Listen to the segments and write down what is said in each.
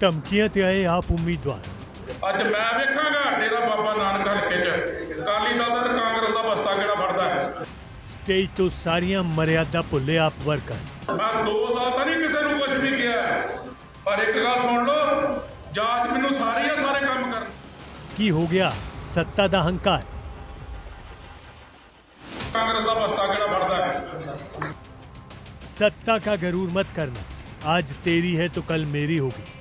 ਧਮਕੀਆਂ ਤੇ ਆਏ ਆਪ ਉਮੀਦਵਾਰ ਅੱਜ ਮੈਂ ਵੇਖਾਂਗਾ ਡੇਰਾ ਬਾਬਾ ਨਾਨਕ ਹਲਕੇ 'ਚ ਅਕਾਲੀ ਦਲ ਦਾ ਤੇ ਕਾਂਗਰਸ ਦਾ ਬਸਤਾ ਕਿਹੜਾ ਫੜਦਾ ਹੈ ਸਟੇਜ ਤੋਂ ਸਾਰੀਆਂ ਮਰਿਆਦਾ ਭੁੱਲੇ ਆਪ ਵਰਕਰ ਮੈਂ 2 ਸਾਲ ਤਾਂ ਨਹੀਂ ਕਿਸੇ ਨੂੰ ਕੁਝ ਵੀ ਕਿਹਾ ਪਰ ਇੱਕ ਗੱਲ ਸੁਣ ਲਓ ਜਾਂਚ ਮੈਨੂੰ ਸਾਰੀ ਆ ਸਾਰੇ ਕੰਮ ਕਰਨ ਕੀ ਹੋ ਗਿਆ ਸੱਤਾ ਦਾ ਹੰਕਾਰ ਕਾਂਗਰਸ ਦਾ ਬਸਤਾ ਕਿਹੜਾ ਫੜਦਾ ਹੈ सत्ता का गरूर मत करना आज तेरी है तो कल मेरी होगी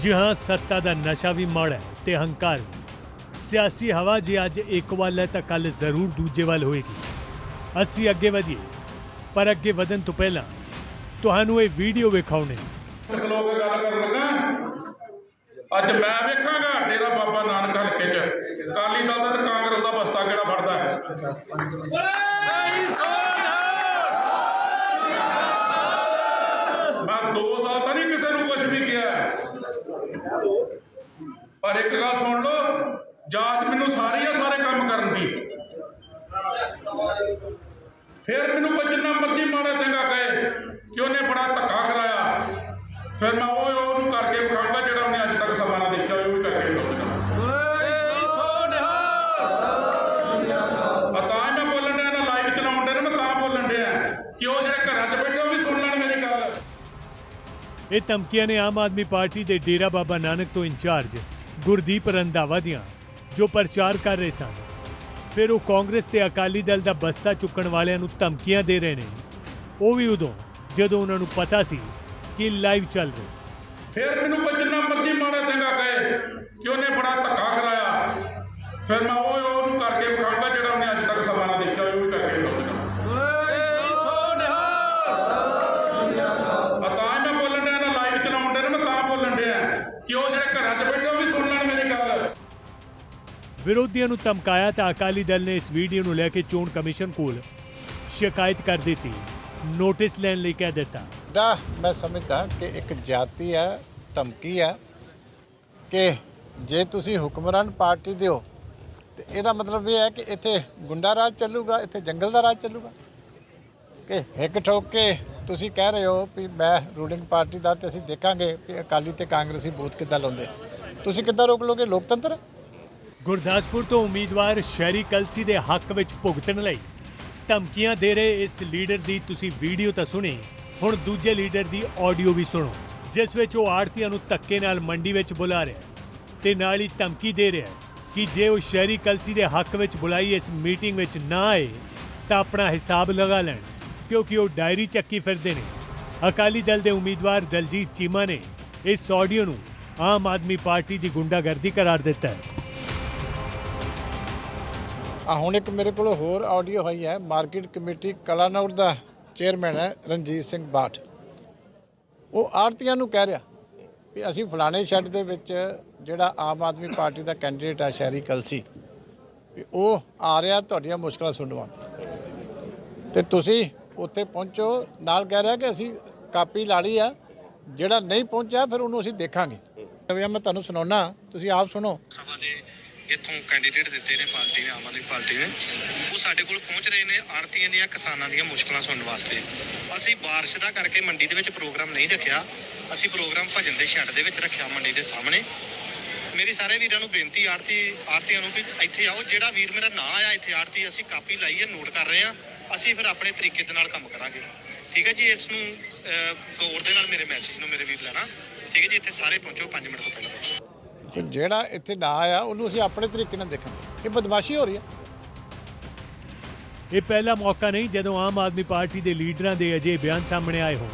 ਜੀ ਹਾਂ, ਸੱਤਾ ਦਾ ਨਸ਼ਾ ਵੀ ਮਾੜਾ ਹੈ ਤੇ ਹੰਕਾਰ ਵੀ। ਸਿਆਸੀ ਹਵਾ ਜੇ ਅੱਜ ਇੱਕ ਵੱਲ ਹੈ ਤਾਂ ਕੱਲ ਜ਼ਰੂਰ ਦੂਜੇ ਵੱਲ ਹੋਏਗੀ। ਅਸੀਂ ਅੱਗੇ ਵਧੀਏ, ਪਰ ਅੱਗੇ ਵਧਣ ਤੋਂ ਪਹਿਲਾਂ ਤੁਹਾਨੂੰ ਇਹ ਵੀਡੀਓ ਵਿਖਾਉਣੇ ਖਲੋ ਗੱਲ ਕਰਨ ਲੱਗਾ ਅੱਜ ਮੈਂ ਵੇਖਾਂਗਾ ਡੇਰਾ ਬਾਬਾ ਨਾਨਕ ਹਲਕੇ 'ਚ। ਅਕਾਲੀ ਦਲ ਦਾ ਤੇ ਕਾਂਗਰਸ ਦਾ ਬਸਤਾ ਕਿਹੜਾ ਫੜਦਾ ਹੈ? ਮੈਂ 2 ਸਾਲ ਤਾਂ ਨਹੀਂ ਕਿਸੇ ਨੂੰ ਕੁਝ ਵੀ ਕਿਹਾ ਪਰ ਇੱਕ ਗੱਲ ਸੁਣ ਲਓ, ਜਾਂਚ ਮੈਨੂੰ ਸਾਰੀ ਆ, ਸਾਰੇ ਕੰਮ ਕਰਨ ਦੀ। ਫਿਰ ਮੈਨੂੰ ਜਿੰਨਾ ਮਰਜ਼ੀ ਮਾੜਾ ਚੰਗਾ ਕਹੇ ਕਿ ਉਹਨੇ ਬੜਾ ਧੱਕਾ ਕਰਾਇਆ। ਫਿਰ ਮੈਂ ਉਹ ਉਹਨੂੰ ਕਰਕੇ ਵਿਖਾਊਂਗਾ ਜਿਹੜਾ ਉਹਨੇ ਅੱਜ ਤੱਕ ਸਮਾਂ ਨਾ ਦੇਖਿਆ, ਉਹ ਵੀ ਕਰਕੇ ਤਾਂ ਬੋਲਣ ਡਿਆ, ਨਾ ਲਾਈਵ ਚਲਾਉਣ ਡਿਆ ਤਾਂ ਬੋਲਣ ਡਿਆ ਕਿ ਉਹ ਜਿਹੜੇ ਘਰਾਂ 'ਚ ਬੈਠੇ, ਉਹ ਵੀ ਸੁਣ ਲੈਣ ਮੇਰੀ ਗੱਲ। ਇਹ ਧਮਕੀਆਂ ਨੇ ਆਮ ਆਦਮੀ ਪਾਰਟੀ ਦੇ ਡੇਰਾ ਬਾਬਾ ਨਾਨਕ ਤੋਂ ਇੰਚਾਰਜ। ਗੁਰਦੀਪ ਰੰਧਾਵਾ ਦੀਆਂ, ਜੋ ਪ੍ਰਚਾਰ ਕਰ ਰਹੇ ਸਨ। ਫਿਰ ਉਹ ਕਾਂਗਰਸ ਤੇ ਅਕਾਲੀ ਦਲ ਦਾ ਬਸਤਾ ਚੁੱਕਣ ਵਾਲਿਆਂ ਨੂੰ ਧਮਕੀਆਂ ਦੇ ਰਹੇ ਨੇ। ਉਹ ਵੀ ਉਦੋਂ, ਜਦੋਂ ਉਹਨਾਂ ਨੂੰ ਪਤਾ ਸੀ ਕਿ ਲਾਈਵ ਚੱਲ ਰਿਹਾ। ਫਿਰ ਮੈਨੂੰ ਜਿੰਨਾ ਮਰਜ਼ੀ ਮਾੜਾ ਚੰਗਾ ਕਹੇ, ਕਿ ਉਹਨੇ ਬੜਾ ਧੱਕਾ ਕਰਾਇਆ। ਫਿਰ ਮੈਂ ਉਹ ਵਿਰੋਧੀਆਂ ਨੂੰ ਧਮਕਾਇਆ ਤਾਂ ਅਕਾਲੀ ਦਲ ਨੇ ਇਸ ਵੀਡੀਓ ਨੂੰ ਲੈ ਕੇ ਚੋਣ ਕਮਿਸ਼ਨ ਕੋਲ ਸ਼ਿਕਾਇਤ ਕਰ ਦਿੱਤੀ। ਨੋਟਿਸ ਲੈਣ ਲਈ ਕਹਿ ਦਿੱਤਾ। ਦਾ ਮੈਂ ਸਮਝਦਾ ਕਿ ਇੱਕ ਜਾਤੀ ਹੈ, ਧਮਕੀ ਹੈ ਕਿ ਜੇ ਤੁਸੀਂ ਹੁਕਮਰਾਨ ਪਾਰਟੀ ਦੇ ਹੋ, ਤੇ ਇਹਦਾ ਮਤਲਬ ਇਹ ਹੈ ਕਿ ਇੱਥੇ ਗੁੰਡਾ ਰਾਜ ਚੱਲੂਗਾ, ਇੱਥੇ ਜੰਗਲ ਦਾ ਰਾਜ ਚੱਲੂਗਾ। ਕਿ ਇੱਕ ਠੋਕ ਕੇ ਤੁਸੀਂ ਕਹਿ ਰਹੇ ਹੋ ਵੀ ਮੈਂ ਰੂਲਿੰਗ ਪਾਰਟੀ ਦਾ ਤੇ ਅਸੀਂ ਦੇਖਾਂਗੇ ਵੀ ਅਕਾਲੀ ਤੇ ਕਾਂਗਰਸੀ ਬੂਥ ਕਿੱਦਾਂ ਲਾਉਂਦੇ। ਤੁਸੀਂ ਕਿੱਦਾਂ ਰੋਕ ਲੋਗੇ ਲੋਕਤੰਤਰ? ਗੁਰਦਾਸਪੁਰ ਤੋਂ ਉਮੀਦਵਾਰ ਸ਼ਹਿਰੀ ਕਲਸੀ ਦੇ ਹੱਕ ਵਿੱਚ ਭੁਗਤਣ ਲਈ ਧਮਕੀਆਂ ਦੇ ਰਹੇ ਇਸ ਲੀਡਰ ਦੀ ਤੁਸੀਂ ਵੀਡੀਓ ਤਾਂ ਸੁਣੀ, ਹੁਣ ਦੂਜੇ ਲੀਡਰ ਦੀ ਆਡੀਓ ਵੀ ਸੁਣੋ, ਜਿਸ ਵਿੱਚ ਉਹ ਆੜਤੀਆਂ ਨੂੰ ਧੱਕੇ ਨਾਲ ਮੰਡੀ ਵਿੱਚ ਬੁਲਾ ਰਿਹਾ ਹੈ ਤੇ ਨਾਲ ਹੀ ਧਮਕੀ ਦੇ ਰਿਹਾ ਕਿ ਜੇ ਉਹ ਸ਼ਹਿਰੀ ਕਲਸੀ ਦੇ ਹੱਕ ਵਿੱਚ ਬੁਲਾਈ ਇਸ ਮੀਟਿੰਗ ਵਿੱਚ ਨਾ ਆਏ, ਤਾਂ ਆਪਣਾ ਹਿਸਾਬ ਲਗਾ ਲੈਣ, ਕਿਉਂਕਿ ਉਹ ਡਾਇਰੀ ਚੱਕੀ ਫਿਰਦੇ ਨੇ। ਅਕਾਲੀ ਦਲ ਦੇ ਉਮੀਦਵਾਰ ਦਲਜੀਤ ਚੀਮਾ ਨੇ ਇਸ ਆਡੀਓ ਨੂੰ ਆਮ ਆਦਮੀ ਪਾਰਟੀ ਦੀ ਗੁੰਡਾਗਰਦੀ ਕਰਾਰ ਦਿੱਤਾ ਹੈ। ਆ ਹੁਣ ਇੱਕ ਮੇਰੇ ਕੋਲ ਹੋਰ ਆਡੀਓ ਹੋਈ ਹੈ, ਮਾਰਕੀਟ ਕਮੇਟੀ ਕਲਾਨੌਰ ਦਾ ਚੇਅਰਮੈਨ ਹੈ ਰਣਜੀਤ ਸਿੰਘ ਬਾਠ। ਉਹ ਆੜਤੀਆਂ ਨੂੰ ਕਹਿ ਰਿਹਾ ਵੀ ਅਸੀਂ ਫਲਾਣੇ ਸ਼ੈੱਡ ਦੇ ਵਿੱਚ ਜਿਹੜਾ ਆਮ ਆਦਮੀ ਪਾਰਟੀ ਦਾ ਕੈਂਡੀਡੇਟ ਆ ਸ਼ਹਿਰੀ ਕਲਸੀ, ਵੀ ਉਹ ਆ ਰਿਹਾ, ਤੁਹਾਡੀਆਂ ਮੁਸ਼ਕਲਾਂ ਸੁਣਵਾ ਤੇ ਤੁਸੀਂ ਉੱਥੇ ਪਹੁੰਚੋ, ਨਾਲ ਕਹਿ ਰਿਹਾ ਕਿ ਅਸੀਂ ਕਾਪੀ ਲਾ ਲਈ ਆ, ਜਿਹੜਾ ਨਹੀਂ ਪਹੁੰਚਿਆ ਫਿਰ ਉਹਨੂੰ ਅਸੀਂ ਦੇਖਾਂਗੇ। ਮੈਂ ਤੁਹਾਨੂੰ ਸੁਣਾਉਣਾ ਤੁਸੀਂ ਆਪ ਸੁਣੋ। ਸਭਾ ਦੇ ਇੱਥੋਂ ਕੈਂਡੀਡੇਟ ਦਿੱਤੇ ਨੇ ਪਾਰਟੀ ਨੇ, ਆਮ ਆਦਮੀ ਪਾਰਟੀ ਨੇ, ਉਹ ਸਾਡੇ ਕੋਲ ਪਹੁੰਚ ਰਹੇ ਨੇ ਆੜਤੀਆਂ ਦੀਆਂ ਕਿਸਾਨਾਂ ਦੀਆਂ ਮੁਸ਼ਕਲਾਂ ਸੁਣਨ ਵਾਸਤੇ। ਅਸੀਂ ਬਾਰਿਸ਼ ਦਾ ਕਰਕੇ ਮੰਡੀ ਦੇ ਵਿੱਚ ਪ੍ਰੋਗਰਾਮ ਨਹੀਂ ਰੱਖਿਆ। ਅਸੀਂ ਪ੍ਰੋਗਰਾਮ ਭਜਨ ਦੇ ਛੱਡ ਦੇ ਵਿੱਚ ਰੱਖਿਆ ਮੰਡੀ ਦੇ ਸਾਹਮਣੇ। ਮੇਰੀ ਸਾਰੇ ਵੀਰਾਂ ਨੂੰ ਬੇਨਤੀ ਆੜਤੀ ਆੜਤੀਆਂ ਨੂੰ ਵੀ ਇੱਥੇ ਆਓ। ਜਿਹੜਾ ਵੀਰ ਮੇਰਾ ਨਾਂ ਆਇਆ ਇੱਥੇ ਆੜਤੀ ਅਸੀਂ ਕਾਪੀ ਲਾਈ ਹੈ ਨੋਟ ਕਰ ਰਹੇ ਹਾਂ। ਅਸੀਂ ਫਿਰ ਆਪਣੇ ਤਰੀਕੇ ਦੇ ਨਾਲ ਕੰਮ ਕਰਾਂਗੇ। ਠੀਕ ਹੈ ਜੀ, ਇਸ ਨੂੰ ਗੌਰ ਦੇ ਨਾਲ ਮੇਰੇ ਮੈਸੇਜ ਨੂੰ ਮੇਰੇ ਵੀਰ ਲੈਣਾ। ਠੀਕ ਹੈ ਜੀ, ਇੱਥੇ ਸਾਰੇ ਪਹੁੰਚੋ 5 ਮਿੰਟ ਤੋਂ ਪਹਿਲਾਂ। ਪਹੁੰਚੋ ਜਿਹੜਾ ਇੱਥੇ ਨਾ ਆਇਆ, ਉਹਨੂੰ ਅਸੀਂ ਆਪਣੇ ਤਰੀਕੇ ਨਾਲ ਦੇਖਾਂਗੇ ਇਹ ਬਦਮਾਸ਼ੀ ਹੋ ਰਹੀ ਹੈ ਇਹ ਪਹਿਲਾ ਮੌਕਾ ਨਹੀਂ, ਜਦੋਂ ਆਮ ਆਦਮੀ ਪਾਰਟੀ ਦੇ ਲੀਡਰਾਂ ਦੇ ਅਜੇ ਬਿਆਨ ਸਾਹਮਣੇ ਆਏ ਹੋਣ।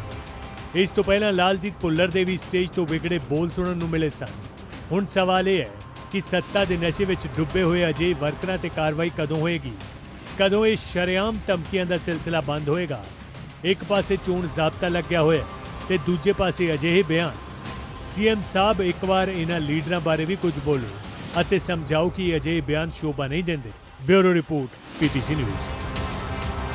ਇਸ ਤੋਂ ਪਹਿਲਾਂ ਲਾਲਜੀਤ ਭੁੱਲਰ ਦੇ ਵੀ ਸਟੇਜ ਤੋਂ ਵਿਗੜੇ ਬੋਲ ਸੁਣਨ ਨੂੰ ਮਿਲੇ ਸਨ। ਹੁਣ ਸਵਾਲ ਇਹ ਹੈ ਕਿ ਸੱਤਾ ਦੇ ਨਸ਼ੇ ਵਿੱਚ ਡੁੱਬੇ ਹੋਏ ਅਜੇ ਵਰਕਰਾਂ ਤੇ ਕਾਰਵਾਈ ਕਦੋਂ ਹੋਏਗੀ? ਕਦੋਂ ਇਹ ਸ਼ਰੇਆਮ ਧਮਕੀਆਂ ਦਾ ਸਿਲਸਿਲਾ ਬੰਦ ਹੋਏਗਾ? ਇੱਕ ਪਾਸੇ ਚੋਣ ਜ਼ਾਬਤਾ ਲੱਗਿਆ ਹੋਇਆ ਹੈ ਤੇ ਦੂਜੇ ਪਾਸੇ ਅਜਿਹੇ ਬਿਆਨ ਸੀਐਮ ਸਾਹਿਬ ਇੱਕ ਵਾਰ ਇਹਨਾਂ ਲੀਡਰਾਂ ਬਾਰੇ ਵੀ ਕੁਝ ਬੋਲੋ ਅਤੇ ਸਮਝਾਓ ਕਿ ਅਜਿਹੇ ਬਿਆਨ ਸ਼ੋਭਾ ਨਹੀਂ ਦਿੰਦੇ। Bureau report PTC news.